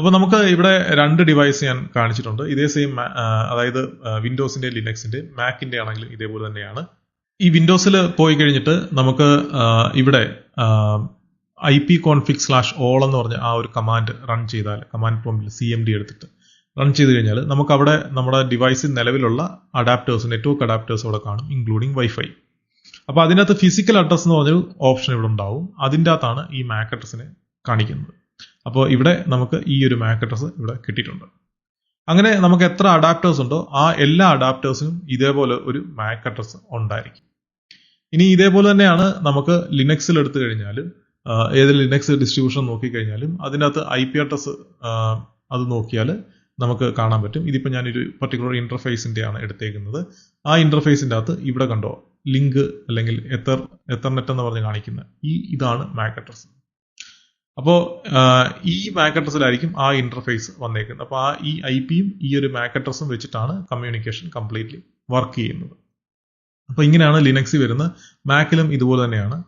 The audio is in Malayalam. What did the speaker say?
അപ്പോൾ നമുക്ക് ഇവിടെ രണ്ട് ഡിവൈസ് ഞാൻ കാണിച്ചിട്ടുണ്ട്. ഇതേ സെയിം അതായത് വിൻഡോസിന്റെ ലിനക്സിന്റെ മാക്കിന്റെ ആണെങ്കിലും ഇതേപോലെ തന്നെയാണ്. ഈ വിൻഡോസിൽ പോയി കഴിഞ്ഞിട്ട് നമുക്ക് ഇവിടെ I P config slash all എന്ന് പറഞ്ഞ ആ ഒരു കമാൻഡ് റൺ ചെയ്താൽ കമാൻഡ് പ്രോമ്പിൽ സി എം ഡി എടുത്തിട്ട് റൺ ചെയ്ത് കഴിഞ്ഞാൽ നമുക്ക് അവിടെ നമ്മുടെ ഡിവൈസിൽ നിലവിലുള്ള അഡാപ്റ്റേഴ്സ് നെറ്റ്വർക്ക് അഡാപ്റ്റേഴ്സ് അവിടെ കാണും ഇൻക്ലൂഡിങ് വൈഫൈ അപ്പോൾ അതിനകത്ത് ഫിസിക്കൽ അഡ്രസ് എന്ന് പറഞ്ഞൊരു ഓപ്ഷൻ ഇവിടെ ഉണ്ടാവും. അതിന്റെ അകത്താണ് ഈ മാക് അഡ്രസ്സിനെ കാണിക്കുന്നത്. അപ്പോൾ ഇവിടെ നമുക്ക് ഈ ഒരു മാക് അഡ്രസ് ഇവിടെ കിട്ടിയിട്ടുണ്ട്. അങ്ങനെ നമുക്ക് എത്ര അഡാപ്റ്റേഴ്സ് ഉണ്ടോ ആ എല്ലാ അഡാപ്റ്റേഴ്സിനും ഇതേപോലെ ഒരു മാക് അഡ്രസ് ഉണ്ടായിരിക്കും. ഇനി ഇതേപോലെ തന്നെയാണ് നമുക്ക് ലിനക്സിൽ എടുത്തു കഴിഞ്ഞാലും ഏത് ലിനക്സ് ഡിസ്ട്രിബ്യൂഷൻ നോക്കിക്കഴിഞ്ഞാലും അതിനകത്ത് ഐ പി അഡ്രസ് അത് നോക്കിയാൽ നമുക്ക് കാണാൻ പറ്റും. ഇതിപ്പോൾ ഞാനൊരു പർട്ടിക്കുലർ ഇന്റർഫേസിന്റെ ആണ് എടുത്തേക്കുന്നത്. ആ ഇന്റർഫേസിന്റെ അകത്ത് ഇവിടെ കണ്ടോ ലിങ്ക് അല്ലെങ്കിൽ എത്തർ എത്തർനെറ്റ് എന്ന് പറഞ്ഞ് കാണിക്കുന്ന ഈ ഇതാണ് മാക് അഡ്രസ് അപ്പോൾ ഈ മാക് അഡ്രസ്സിലായിരിക്കും ആ ഇന്റർഫേസ് വന്നേക്കുന്നത്. അപ്പോൾ ആ ഈ ഐ പിയും ഈ ഒരു മാക് അഡ്രസ്സും വെച്ചിട്ടാണ് കമ്മ്യൂണിക്കേഷൻ കംപ്ലീറ്റ്ലി വർക്ക് ചെയ്യുന്നത്. അപ്പോൾ ഇങ്ങനെയാണ് ലിനക്സ് വരുന്നത്. മാക്കിലും ഇതുപോലെ തന്നെയാണ്.